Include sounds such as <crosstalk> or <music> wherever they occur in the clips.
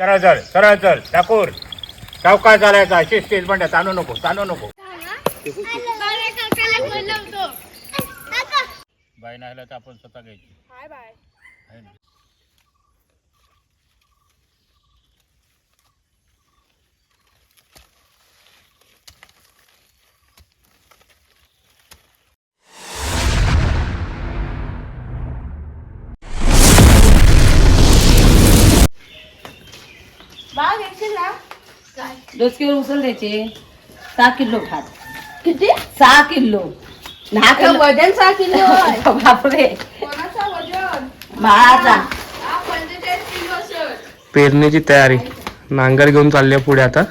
सरळ चल सरळ चल ठाकूर. चौका चालायचा शिस्तीत म्हणतात ताणू नको ताणू नको. बाई नाही तर आपण स्वतः घ्यायची. Hi bye. आहे ना? ना? उचल द्यायचे. सहा किलो भात. किती? सहा किलो. दहा अगं, किलो. वजन सहा किलो आहे. <laughs> बापरे. कोणाचा वजन? बाळाचा हा पंचेचाळीस किलो असेल पेरणीची तयारी. नांगर घेऊन चालली आहे पुढे आता.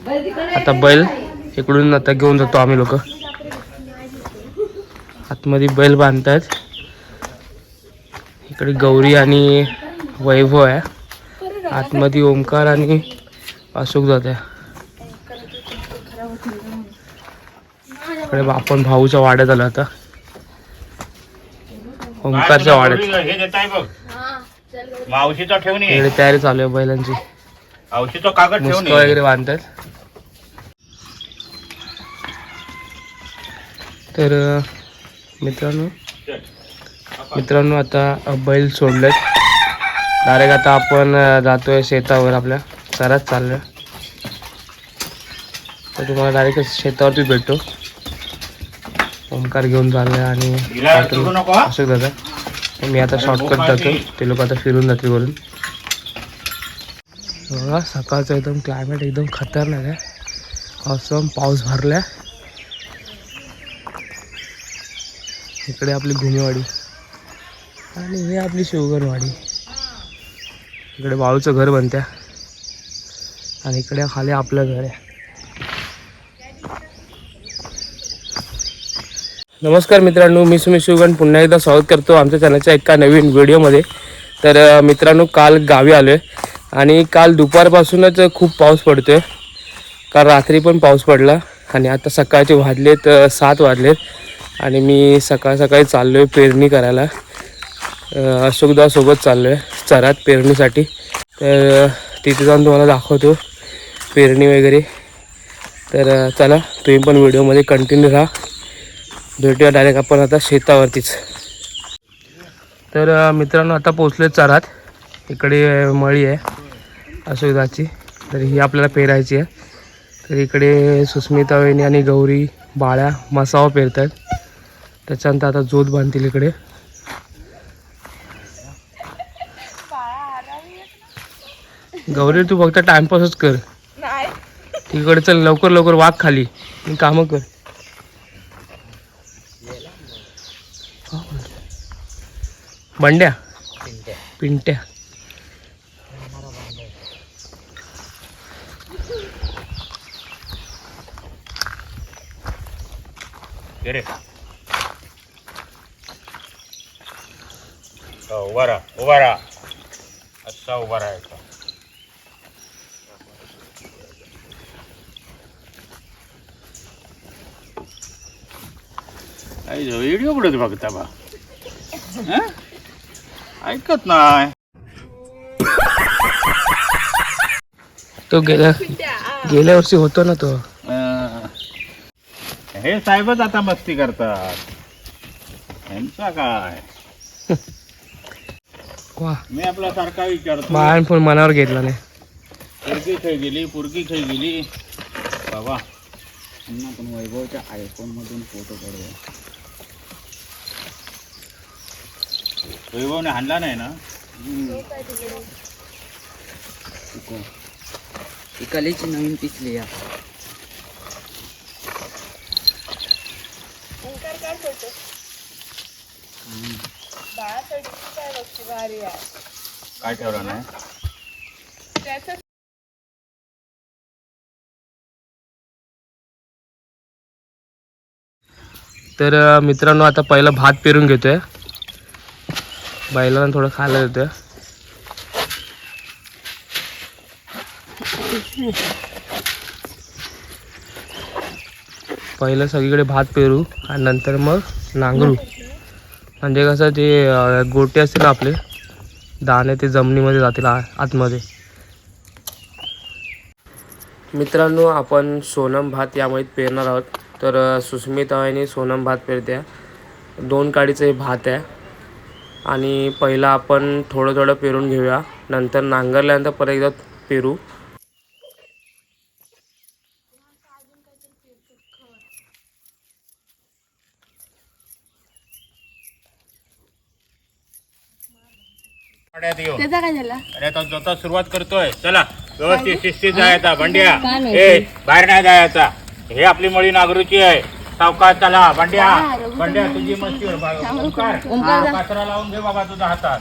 बैल तिकडे आता बैल इकडून आता घेऊन जातो आम्ही लोक. आतमध्ये बैल बांधतात. इकडे गौरी आणि वैभव आहे. आतमध्ये ओमकार आणि अशोक जात आहे. इकडे आपण भाऊच्या वाड्यात आलो आता. ओमकारच्या वाड्यात. हे इकडे तयारी चालू आहे बैलांची. मुस्क वगैरे बांधतात. तर मित्रांनो. मित्रांनो आता बैल सोडलेत. डायरेक्ट आता आपण जातोय शेतावर आपल्या. सरात चाललोय. तर तुम्हाला डायरेक्ट शेतावरतीच भेटतो. ओमकार घेऊन चाललाय आणि. अशोक दादा मी आता शॉर्टकट जातो ते लोक आता फिरून जातील वरून. बघा सकाळचं एकदम क्लायमेट एकदम खतरनाक आहे. असं पाऊस भरलाय. इकडे आपली घुमेवाडी. आणि हे आपली शिवगणवाडी. इकडे वाळूचं घर बनत्या. आणि इकडे खाली आपलं घर आहे. नमस्कार मित्रांनो मी सुमी शिवगण. पुन्हा एकदा स्वागत करतो आमच्या चॅनलच्या एका नवीन व्हिडिओमध्ये. तर मित्रांनो काल गावी आलो आहे आणि काल दुपारपासूनच खूप पाऊस पडतो आहे काल रात्री पण पाऊस पडला. आणि आता सकाळचे वाजलेत सात वाजलेत. आणि मी सकाळ सकाळी चाललो आहे पेरणी करायला. अशोकदासोबत चाललो आहे चरात पेरणीसाठी. तर तिथे जाऊन तुम्हाला दाखवतो पेरणी वगैरे. तर चला तुम्ही पण व्हिडिओमध्ये कंटिन्यू राहा. भेटूया डायरेक्ट आपण आता शेतावरतीच. तर मित्रांनो आता पोचले चरात. इकडे मळी आहे अशोकदाची तर ही आपल्याला पेरायची आहे. तर इकडे सुस्मिता वहिनी आणि गौरी बाळ्या मसावा पेरतात त्याच्यानंतर आता जोत बांधतील इकडे. गौरी तू फक्त टाइमपासच कर. नाही. तिकडे चल लवकर लवकर वाघ खाली. आणि कामं कर. बंड्या. पिंट्या. उभा राहा उभा राहा. असा उभा राहायचा. व्हिडिओ कुठे बघता बा? हं? ऐकत नाही. तो गेल्या गेल्या वर्षी होतो ना तो. हे. साहेबच आता मस्ती करतात. यांचा काय? <laughs> वा. मी आपला सारखा विचारतो. बाळान पण मनावर घेतला नाही. पुरगी खेळ गेली पुरगी खेळ गेली. बाबा पुन्हा पण वैभवच्या आयफोन मधून फोटो काढूया. वैभवने हाणला नाही ना? इकालीची नवीन पिसली या. काय करतो? बाळासाठी काय बघते भारी आहे? काय ठेवलं नाही? तर मित्रांनो आता पहिला भात पेरून घेतोय. बैलांना थोडं खायला देतोय. पहिलं सगळीकडे भात पेरू आणि नंतर मग नांगरू. म्हणजे कसं ते गोटे असतील ना आपले दाणे ते जमिनीमध्ये जातील आतमध्ये. मित्रांनो आपण सोनम भात यामध्ये पेरणार आहोत. तर अ, सुस्मिता आणि सोनम भात पेरत्या. दोन काडीचं हे भात आहे. आणि पहिला आपण थोडं थोडं पेरून घेऊया. नंतर नांगरल्यानंतर परत एकदा पेरू. पाण्यात येऊ. त्याचा काय झाला? अरे आता सुरुवात करतोय चला. व्यवस्थित शिस्तीत जायचा माहिती? ए बाहेर नाही जायचा. हे आपली मळी नागरूची आहे. सावकाश चला बंड्या. बंड्या तुझी मस्ती ओंकार. कचरा लावून घे बाबा तुझा हातात.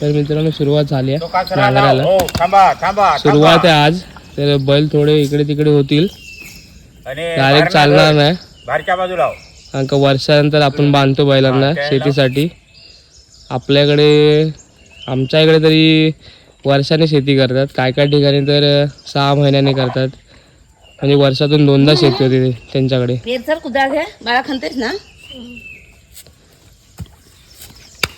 तर मित्रांनो सुरुवात झाली आहे. नांगरायला हो थांबा थांबा सुरुवात. आहे आज. तर बैल थोडे इकडे तिकडे होतील. आणि डायरेक्ट चालणार नाही. बाहेरच्या बाजूला हो. कारण वर्षानंतर आपण बांधतो बैलांना शेतीसाठी. आपल्याकडे आमच्या इकडे तरी वर्षाने शेती करतात. काय काय ठिकाणी तर सहा महिन्याने करतात. म्हणजे वर्षातून दोनदा शेती होते त्यांच्याकडे. पेर सर कुदाळ घ्या. बाळा खणतेस ना?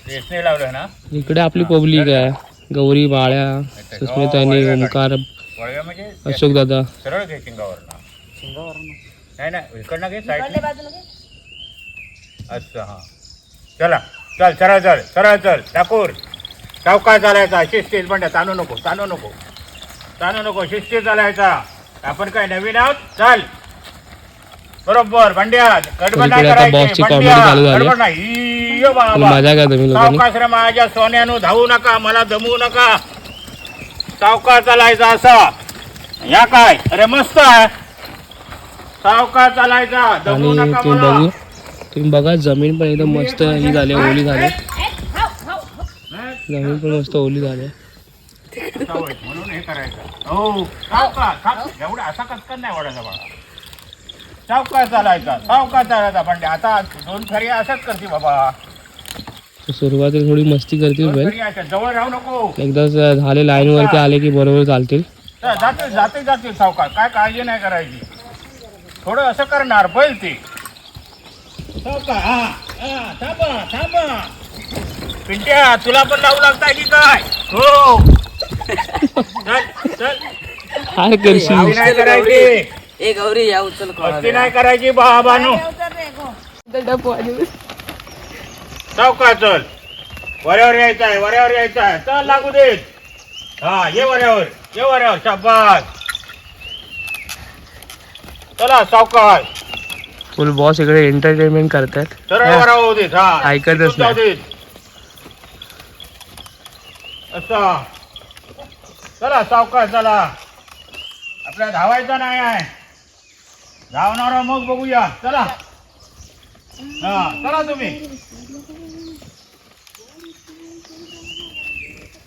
रेसने लावलं ना? इकडे आपली पब्लिक आहे. गौरी बाळ्या सुस्मितानी ओंकार वळव्या म्हणजे अशोक दादा. सरळ घे शिंगावर नाही इकडनं घे साईड अच्छा हा. चला चल सरळ चल सरळ चल ठाकूर. सावकाश चालायचा शिस्तीत बंड्या ताणू नको ताणू नको. ताणू नको शिस्तीत चालायचा आपण काय नवीन आहोत? चल. बरोबर बंड्या गडबड नाही इकडे आता करायची bossची बंड्या comedy चालू झाली. गडबड नाही. इयो फुल बाबा. मजा का तुम्ही लोकांनी सावकाश रे माझ्या सोन्यानो धावू नका मला दमवू नका. सावकाश चालायचा असा. या काय? अरे मस्त आहे. सावकाश चालायचा. दमवू आणि नका तुम्ही मला. बघू तुम्ही बघा जमीन पण एकदम मस्त ही झाली ओली झाली. जमीन पण मस्त ओली झाली. सवय, म्हणून हे करायचं. हो सावकाश साव- एवढा असा कचकन नाही वाढायचा बाळा. सावकाश चालायचा सावकाश चालायचा. पण आता दोन फेरी असंच करते बाबा. तर सुरुवातीला थोडी मस्ती करतील दोन बैल फेरी अशा. जवळ राहू नको. एकदा ज- झाले लाईन वरती आले की बरोबर चालतील. तर जातील जातील जातील सावकाश. काय काळजी नाही करायची. थोडं असं करणार बैल ते. सावकाश हा हा थांबा थांबा. पिंट्या तुला पण लावू लागताय की काय? हो. काय करशील? मस्ती नाही करायची. ए गौरी या उचल नाही करायची बाबानू. चल. वऱ्यावर यायचं आहे वऱ्यावर यायचं आहे. चल लागू देत हा ये वऱ्यावर ये वऱ्यावर. शाबास. चला सावकाश फुल बॉस इकडे एंटरटेनमेंट करतात. सरळ देत हा. ऐकतच जाऊ नाही. देत असा. चला सावकार चला. आपल्या धावायचा नाही आहे. धावणारा मग बघूया. चला. हा चला तुम्ही.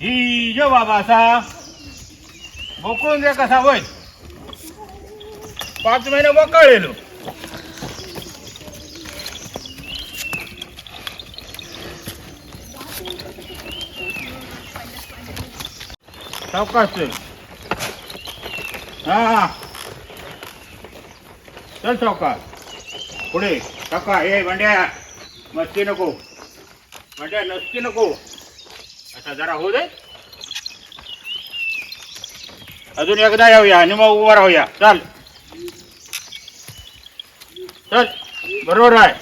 ही जो बाबा असा. बोकळून दे कसा होय पाच महिने मोकळलेलो सावकाश चल हा. चल सावकाश. पुढे. काका हे भांड्या. मस्ती नको. भांड्या नसती नको. आता जरा होऊ दे. अजून एकदा येऊया आणि मग उभा राहूया. चल. चल. बरोबर आहे.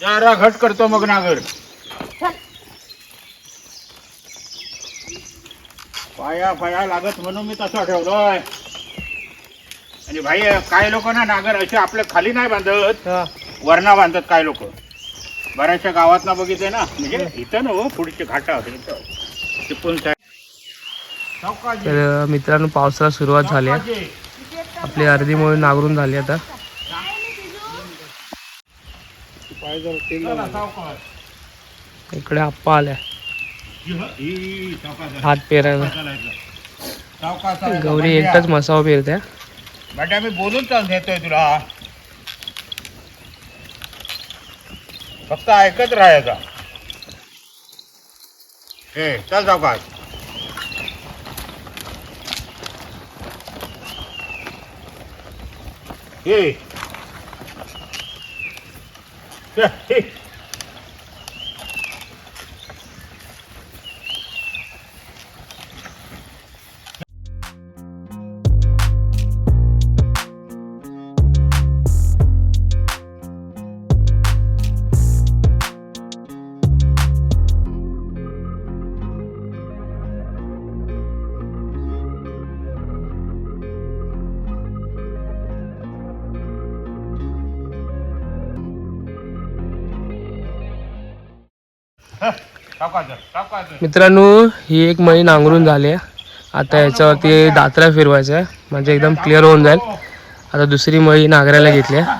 जरा घट करतो मग नागर. पाया पाया लागत म्हणून मी तसं ठेवलोय. आणि भाई काय लोक ना नागर असे आपल्या खाली नाही बांधत. वरणा बांधतात काय लोक. बऱ्याचशा गावात ना बघितले ना. म्हणजे इथं ना हो पुढचे घाटा चिपळूण तर मित्रांनो पावसाला सुरुवात झाली आहे. आपली अर्धी मुळे नागरून झाली आता. इकडे आप्पा आल्या. हात पेरायला. गौरी एकटाच मसावा पेरत्या बंड्या मी बोलून चाल देतोय तुला. फक्त ऐकत राहायचा ए चल सावकाश ए. मित्रांनो ही एक मळी नांगरून झाली आहे. आता याच्यावरती दात्रा फिरवायचा आहे. म्हणजे एकदम क्लिअर होऊन जाईल. आता दुसरी मळी नांगरायला घेतली आहे.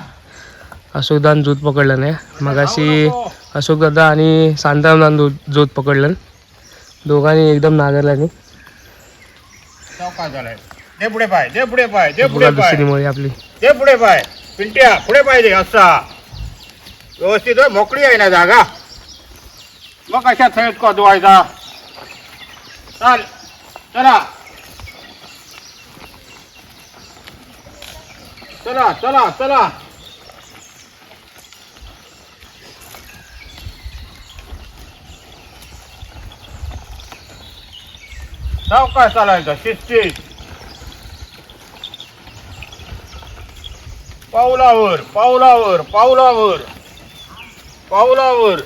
अशोकदान दूध पकडलं नाही. मगाशी अशोकदादा आणि शांतारामदान दूध दूध पकडलं. दोघांनी एकदम नांगरला नाही. सावकाश झालाय दे पुढे पाय दे पुढे पाय दे बघा पुढे पाय. दुसरी मळी आपली. दे पुढे पाय. पिंट्या पुढे पाहिजे असा. व्यवस्थित मोकळी आहे ना जागा. मग कशा थेट का धुवायचा? चाल चला. चला चला चला. काय चालायचं? शिस्तीत पावलावर पावलावर पावलावर. पावलावर.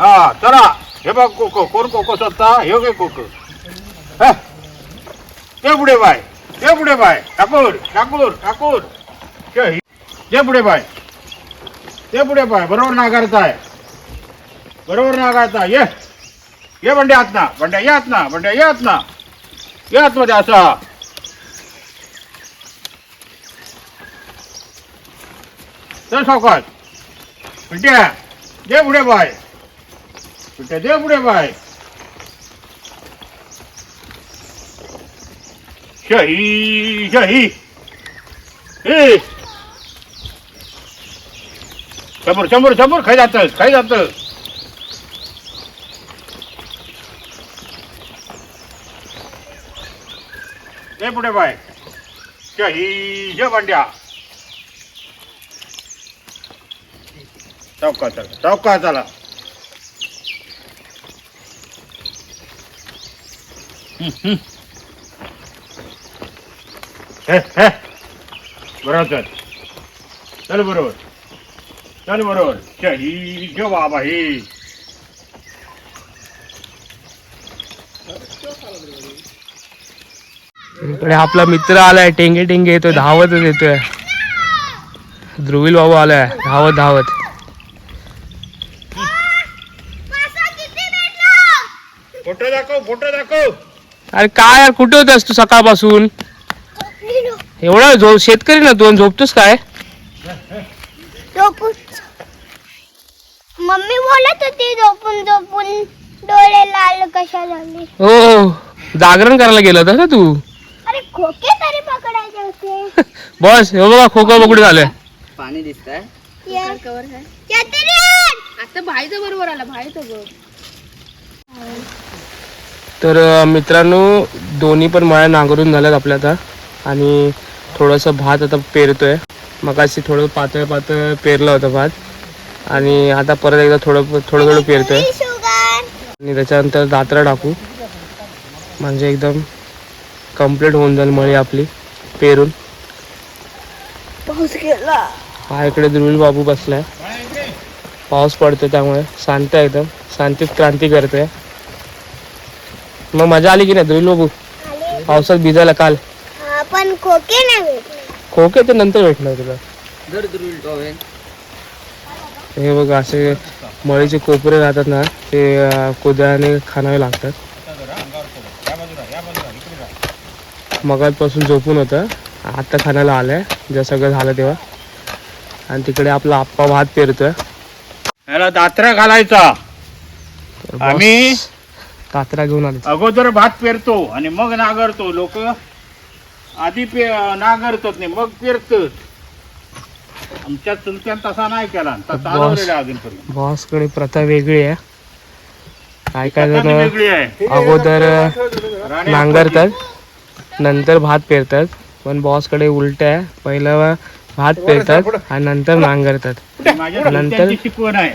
हा चला. हे बघ कोको कोण कोको सत्ता? हे घे कोको. हा. ते पुढे बाय. ते पुढे बाय. ठाकूर ठाकूर ठाकूर. ते पुढे बाय. ते पुढे बाय. बरोबर नाकारताय बरोबर नागारचा ये. ये बंड्या आत ना बंड्या ये आत ना बंड्या ये आत ना ये आतमध्ये असा. चल सावकाश. दे पुढे बाय. पिट्या दे पुढे बाय. शही शही. ए. समोर समोर समोर. खाय जात खाय जात. दे पुढे बाय. शही ज बंड्या चौका चला चौका चला हम्म, हम्म. हे, हे. बरोबर. चल चल बरोबर. चल बरोबर. शही जो बाबा ही इकडे आपला मित्र आलाय टेंगे टेंगे येतोय धावतच येतोय. ध्रुवील बाबू आलाय धावत धावत. फोटो दाखव फोटो दाखव. अरे काय यार कुठे होतास तू सकाळपासून? एवढा झो शेतकरी ना तू झोपतोस काय? झोपून मम्मी बोलत होती झोपून झोपून. डोळे लाल कशा झाले हो हो. जागरण करायला गेला होता ना तू? अरे खोके तरी पकडायचे होते. <laughs> बस हे बघा खोका बकुड झालंय. पाणी या- कवर आहे. चतुरी! आता भाईचं बरोबर आला भाईचं बरोबर. तर मित्रांनो दोन्ही पण मळ्या नांगरून झाल्यात आपल्या आता. आणि थोडंसं भात आता पेरतोय. मगाशी थोडं पातळ पातळ पेरलं होतं भात. आणि आता परत एकदा थोडं थोडं थोडं पेरतोय. ही शुगर आणि त्याच्यानंतर दात्रा टाकू. म्हणजे एकदम कंप्लीट होऊन जाईल मळी आपली पेरून. पाऊस गेला. हा इकडे दुर्मिळ बाबू बसलाय. पाऊस पडतोय त्यामुळे शांत आहे एकदम. शांतीत क्रांती करतोय. मग मजा आली की नाही बाबू आले. पावसात भिजायला काल. हा, पण खोके नाही खोके तर नंतर भेटणार तुला. हे बघ असे मळीचे कोपरे राहतात ना ते अं, कोदाने खाणावे लागतात. मगापासून झोपून होतं. आता खाण्याला आलंय. जेव्हा सगळं झालं तेव्हा. आणि तिकडे आपला आप्पा भात पेरतोय. दात्रा घालायचा. आम्ही कात्रा घेऊन आले. अगोदर भात पेरतो आणि मग नांगरतो. लोक आधी पे नांगरतात नाही मग पेरतात. आमच्या चुलत्यान तसा नाही केला. तसा अजूनपर्यंत. बॉसकडे प्रथा वेगळी आहे. काय काय जण वेगळी आहे. अगोदर नांगरतात नंतर भात पेरतात. पण बॉसकडे उलट आहे. पहिलं भात पेरतात आणि नंतर नांगरतात. नंतर- शिकवण आहे.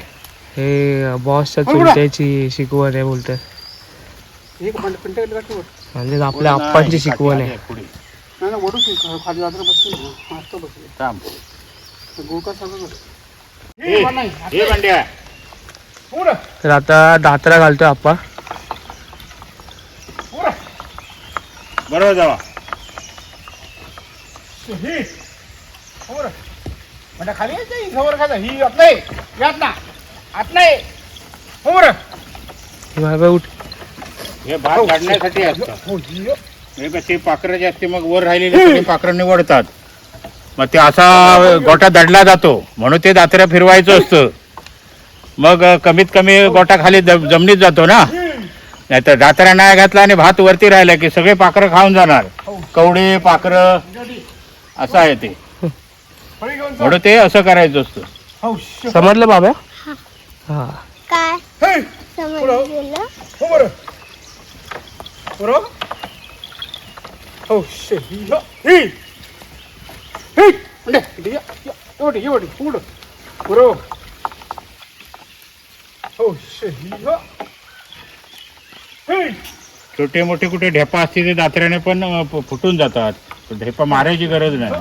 हे बॉसच्या चुलत्याची शिकवण आहे बोलतात म्हणजे आपल्या आप्पांची शिकवण आहे. पुढे. थांब. हे हे बंड्या तर आता दात्रा घालतोय आप्पा. बरोबर जावा. खाली यायचं, ही खायचं. ही नाही यात ना आत नाही. बाय बाय उठ. हे भात काढण्यासाठी असतं. हे कशी पाखरं जी असते मग वर राहिलेली पाखरं निवडतात मग ते असा गोटा दडला जातो. म्हणून ते दात्र्या फिरवायचं असतं. मग कमीत कमी गोटा खाली ज- जमिनीत जातो ना? नाही तर दात्र्या नाही घातला आणि भात वरती राहिला की सगळे पाखरं खाऊन जाणार. कवडे पाखरं असं आहे ते. म्हणून ते असं करायचं असतं. समजलं बाबा हा. काय? समजलं. गेलं छोटे मोठे कुठे ढेपा असतील ते दात्र्याने पण फुटून जातात. ढेपा मारायची गरज नाही.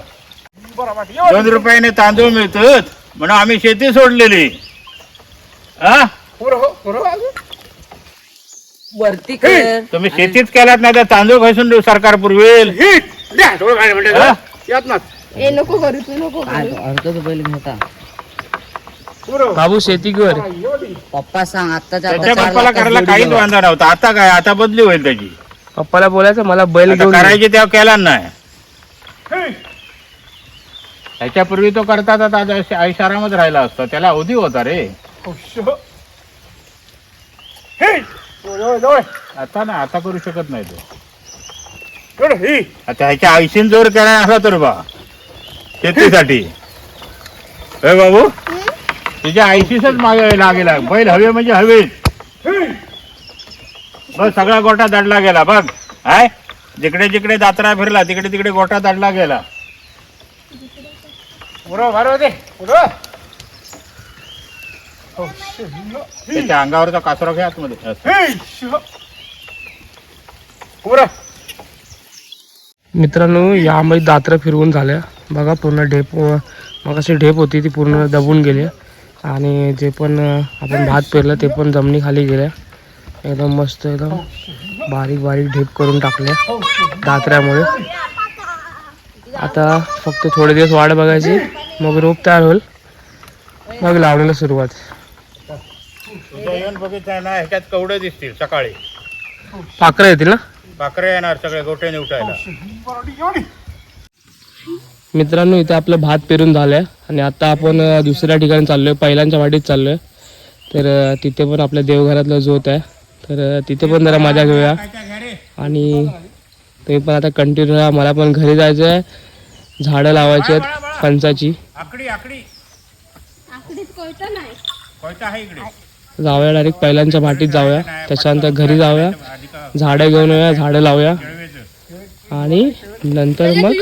दोन रुपयाने तांदूळ मिळतात म्हणून आम्ही शेती सोडलेली. हा? वरती कर. तुम्ही शेतीच केलात नाही तर तांदूळ घासून सरकार पुरवेल. हा? ए नको करू तू नको काय अर्धा तो बैल मोठा. बाबू शेती कर. पप्पा सांग आत्ताच्या त्याच्या आता चार पप्पाला लाखात करायला जोडी काहीच. वांधा नव्हता. आता काय? आता बदली होईल त्याची. पप्पाला बोलायचं मला बैल आता घेऊन ये. करायची तेव्हा केला नाही. त्याच्यापूर्वी तो करतात आता आयुष्यारामच राहिला असता. त्याला अवधी होता रे. आता ना आता करू शकत नाही तो. आता ह्याच्या आयुष्यान जोर केला असला तर बा शेतीसाठी. होय बाबू तुझ्या आयशीच मागे लागेला. बैल हवे म्हणजे हवेच बस सगळा गोटा दडला गेला. बघ हाय. जिकडे जिकडे दात्रा फिरला तिकडे तिकडे गोटा दडला गेला. त्याच्या अंगावरचा कासरा घ्या आतमध्ये. मित्रांनो यामध्ये दात्र फिरवून झाल्या. बघा पूर्ण ढेप मग अशी ढेप होती ती पूर्ण दबून गेली. आणि जे पण आपण भात पेरलं ते पण जमिनीखाली गेल्या. एकदम मस्त एकदम बारीक बारीक ढेप करून टाकल्या दात्र्यामुळे आता फक्त थोडे दिवस वाट बघायची. मग रोप तयार होईल. मग लावण्याला सुरुवात. तुझ्या येऊन बघितलं ना ह्याच्यात कवडे दिसतील सकाळी. पाखरं येतील ना? पाखरे येणार सगळे गोटे निवटायला मित्रांनो इथे आपलं भात पेरून झालंय आणि आता आपण दुसऱ्या ठिकाणी चाललोय पहिल्यांच्या वाटीत चाललोय. तर तिथे पण आपल्या देवघरातलं जोत आहे. तर तिथे पण जरा मजा घेऊया. आणि तुम्ही पण आता कंटिन्यू राहा मला पण घरी जायचं आहे झाडं लावायची आहेत फणसाची. आकडी आकडी. आकडीत कळतं नाही. कोयता आहे इकडे. जाऊया डायरेक्ट पहिल्यांच्या भाटीत जाऊया. त्याच्यानंतर घरी जाऊया. झाडं घेऊन येऊया झाडं लावूया. आणि नंतर मग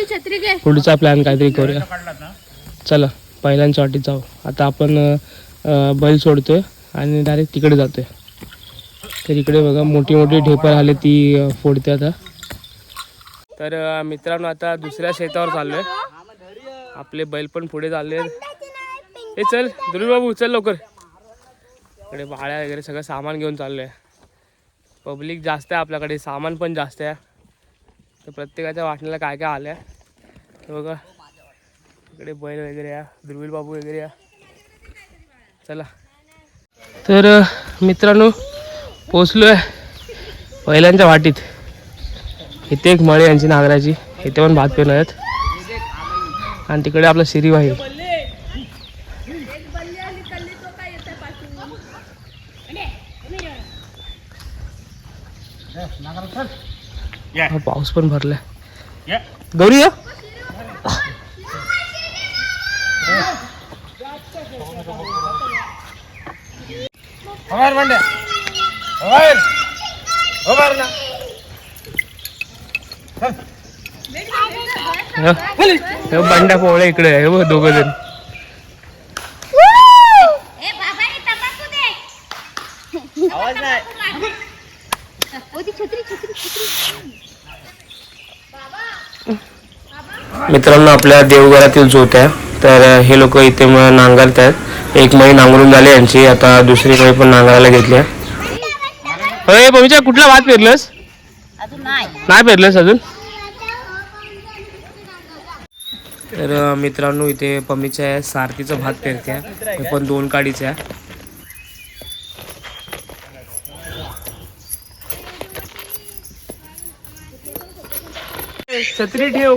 पुढचा प्लॅन काहीतरी करूया. चला पहिल्यांच्या वाटीत जाऊ. आता आपण बैल सोडतोय आणि डायरेक्ट तिकडे जातोय. तर इकडे बघा मोठी मोठी ढेपर आले ती फोडते आता. तर मित्रांनो आता दुसऱ्या शेतावर चाललोय. आपले बैल पण पुढे चालले ए चल दुर्वी बाबू चल लवकर. इकडे भाड्या वगैरे सगळं सामान घेऊन चाललोय. पब्लिक जास्त आहे आपल्याकडे सामान पण जास्त आहे. तर प्रत्येकाच्या वाटण्याला काय काय आलं आहे बघा. इकडे बैल वगैरे या दुर्मिळ बाबू वगैरे या चला. तर मित्रांनो पोचलो आहे पहिल्यांच्या वाटीत. इथे एक मळे यांची नागराची इथे पण भात पेरणार आहेत. आणि तिकडे आपलं सिरीबाई या हा पाऊस पण भरलाय. या. गौरी या. हे हे बंड्या पोवळे इकडे आहे हे बघ दोघ जण. मित्रांनो आपल्या देवघरातील जोत आहे. तर हे लोक इथे नांगरत आहेत. एक मळी नांगरून झाली यांची. आता दुसरी मळी पण नांगरायला घेतली आहे. भविष्या कुठला भात पेरलंस? नाही. पेरलंस अजून? तर मित्रांनो इथे पमीचे आहे. सारथीचं भात पेरते आहे. पण दोन काडीचे आहे. छत्री ठेव.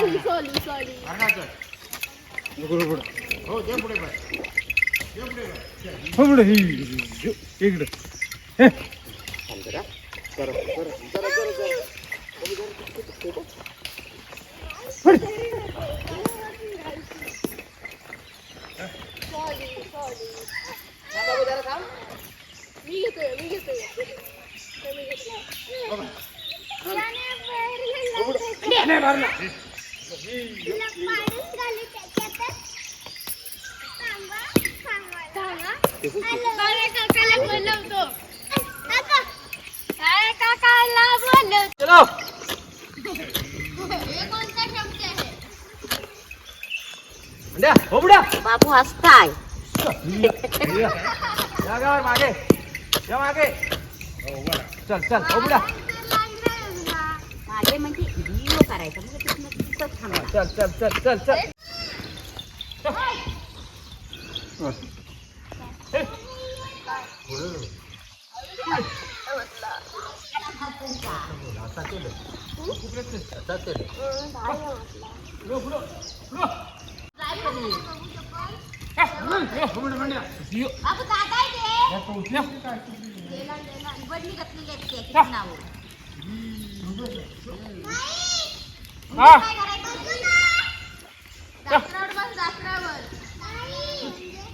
सॉरी सॉरी सॉरी हो दे पुढे बाय मी घेतोय मी घेतोय मी घेतोय काकाला बोलवतो काय काकाला बोलवतो चलो हे. कोणता शब्द आहे द्या होबड्या बाबू हसताय जागावर मागे या मागे चल चल होबड्या मागे म्हणजे व्हिडिओ करायचा. म्हणजे तिथंच थांबायचं. चल चल चल चल चल. बदली घातलेली आहे त्याची नावं. हा.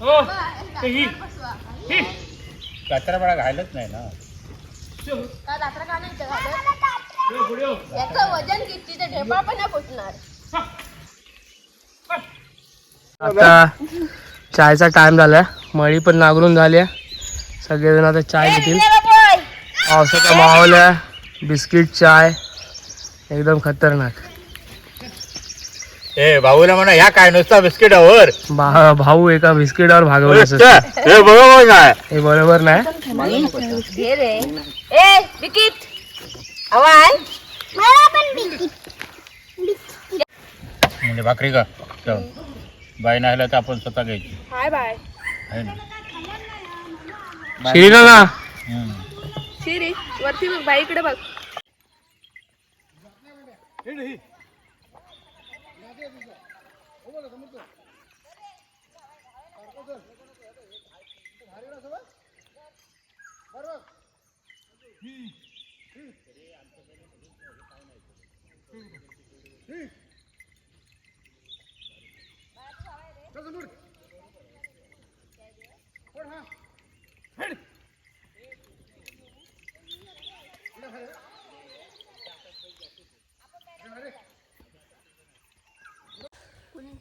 हो ते ही. ही. घायलाच नाही ना? का जात्रा का नाही इथं? घालत? ये पुढे हो. याचं वजन किती? ते ढेपा पण नाही फुटणार. आता चायचा टाइम झाला मळी पण नागरून झाली सगळेजण आता चाय घेतील पावसाचा माहोल आहे. बिस्किट चाय. एकदम खतरनाक. ए भाऊला म्हणा ह्या काय नुसता बिस्किटावर? भा भाऊ एका बिस्किटावर भागवलं असं. हे बरोबर नाही. हे बरोबर नाही? घे रे ए बिकिट आवाज? मला पण बिस्किट म्हणजे भाकरी का? चल. बाई नाही आलं तर आपण स्वतः घ्यायची. Hi bye. आहे ना. शिरी ना हम्म. शिरी वरती बघ बाईकडे बघ.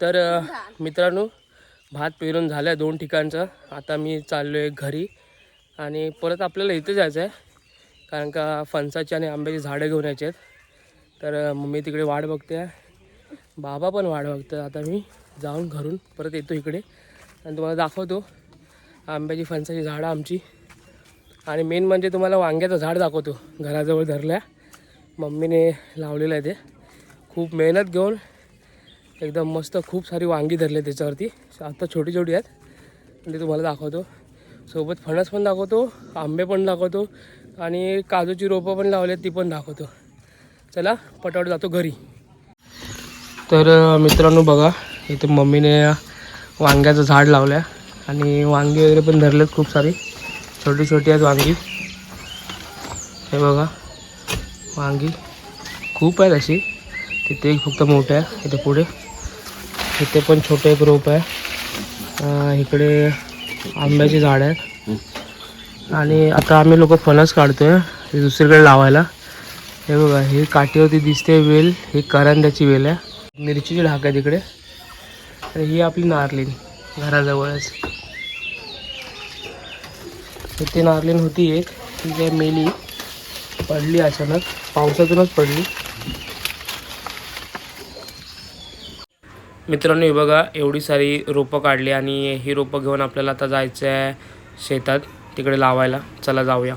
तर मित्रांनो भात पेरून झालं आहे दोन ठिकाणचं. आता मी चाललो आहे घरी आणि परत आपल्याला इथे जायचं आहे कारण का फणसाची आणि आंब्याची झाडं घेऊन यायची आहेत तर मम्मी तिकडे वाट बघते. आहे बाबा पण वाट बघतात. आता मी जाऊन घरून परत येतो इकडे आणि तुम्हाला दाखवतो आंब्याची फणसाची झाडं आमची. आणि मेन म्हणजे तुम्हाला वांग्याचं झाड दाखवतो. घराजवळ धरल्या. मम्मीने लावलेलं आहे ते. खूप मेहनत घेऊन एकदम मस्त खूप सारी वांगी धरले आहेत त्याच्यावरती. आता छोटी छोटी आहेत. आणि ते तुम्हाला दाखवतो. सोबत फणस पण दाखवतो आंबे पण दाखवतो आणि काजूची रोपं पण लावली आहेत ती पण दाखवतो. चला पटापट जातो घरी. तर मित्रांनो बघा इथे मम्मीने वांग्याचं झाड लावलं आहे आणि वांगी वगैरे पण धरलेत खूप सारी. छोटी छोटी आहेत वांगी. हे बघा वांगी खूप आहेत अशी. तिथे फक्त मोठ्या आहे इथे पुढे. इथे पण छोटे एक रोप आहे इकडे आंब्याची झाड आहेत. आणि आता आम्ही लोक फणस काढतोय. हे दुसरीकडे लावायला. हे बघा हे काठीवरती दिसते वेल. ही करंद्याची वेल आहे. मिरचीची ढाक आहे तिकडे. आणि ही आपली नारलीन घराजवळच. इथे नारलीन होती एक. ती काय मेली. पडली अचानक. पावसातूनच पडली. मित्रांनो हे बघा एवढी सारी रोपं काढली आणि ही रोपं घेऊन आपल्याला आता जायचं आहे शेतात तिकडे लावायला. चला जाऊया.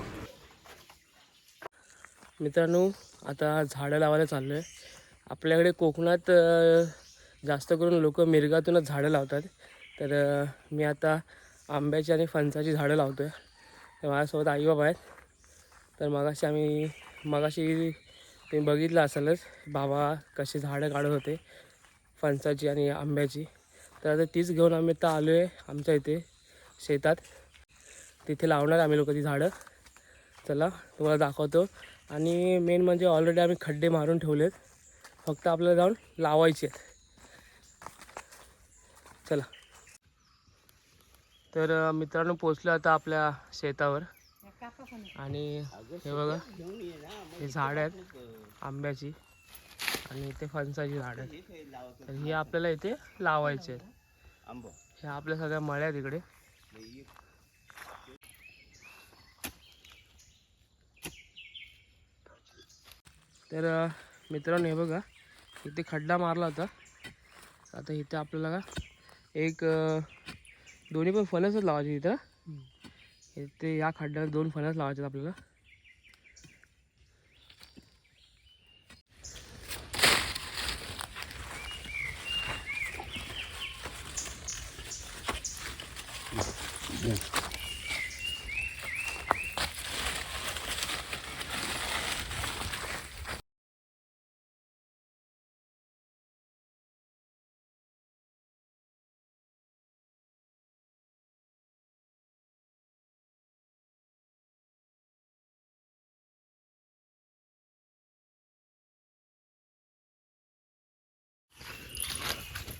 मित्रांनो आता झाडं लावायला चाललो आहे आपल्याकडे कोकणात जास्त करून लोक मिरगातूनच झाडं लावतात. तर मी आता आंब्याची आणि फणसाची झाडं लावतो आहे तर माझ्यासोबत आईबाबा आहेत. तर मगाशी आम्ही मगाशी तुम्ही बघितलं असेलच बाबा कशी झाडं काढत होते. फणसाची आणि आंब्याची. तर आता तीच घेऊन आम्ही आता आलो आहे आमच्या इथे शेतात. तिथे लावणार आम्ही लोक ती झाडं. चला तुम्हाला दाखवतो. आणि मेन म्हणजे ऑलरेडी आम्ही खड्डे मारून ठेवलेत. फक्त आपल्याला जाऊन लावायचे आहेत. चला. तर मित्रांनो पोचलो आता आपल्या शेतावर. आणि हे बघा हे झाड आहेत आंब्याची. आणि इथे फणसाची झाड आहेत. तर ही आपल्याला इथे लावायचे आहेत. ह्या आपल्या सगळ्या मळ्या आहेत इकडे. तर मित्रांनो हे बघा. इथे खड्डा मारला होता. आता इथे आपल्याला का एक दोन्ही पण फणसच लावायचे इथं. इथे या खड्ड्यात दोन फणस लावायचे आहेत आपल्याला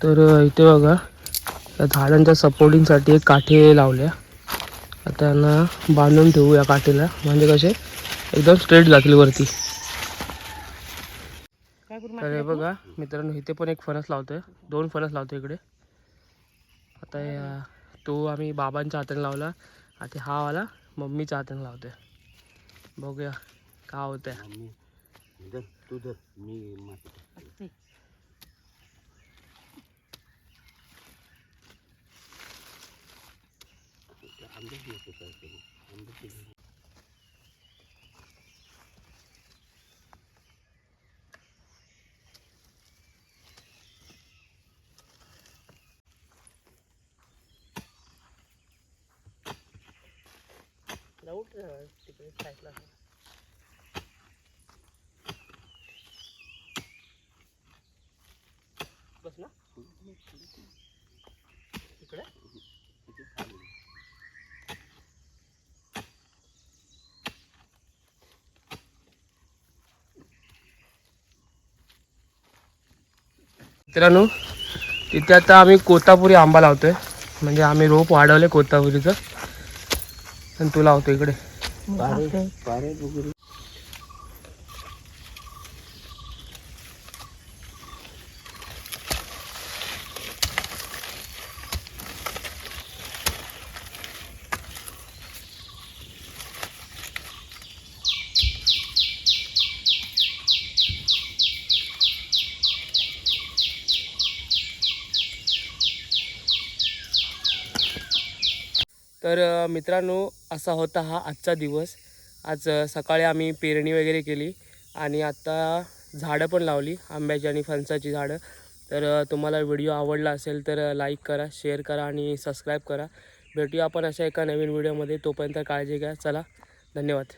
तर अ, इथे बघा या झाडांच्या सपोर्टिंगसाठी एक काठी लावल्या आता यांना बांधून ठेवू या काठीला. म्हणजे कसे? एकदम स्ट्रेट जातील वरती. तर हे बघा मित्रांनो इथे पण एक फणस लावतोय. दोन फणस लावतो इकडे. आता या तो आम्ही बाबांच्या हाताने लावला आता हा वाला मम्मीच्या हाताने लावतोय. बघूया का होतंय तिकडे साईडला बस ना मित्रांनो तिथे आता आम्ही कोतापुरी आंबा लावतोय. म्हणजे आम्ही रोप वाढवले कोतापुरीचं. आणि तू लावतो इकडे तर अ, मित्रांनो असा होता हा आजचा दिवस. आज सकाळी आम्ही पेरणी वगैरे केली आणि आत्ता झाडं पण लावली आंब्याची आणि फणसाची झाडं. तर तुम्हाला व्हिडिओ आवडला असेल तर लाईक करा शेअर करा आणि सबस्क्राईब करा. भेटूया आपण अशा एका नवीन व्हिडिओमध्ये. तोपर्यंत काळजी घ्या. चला धन्यवाद.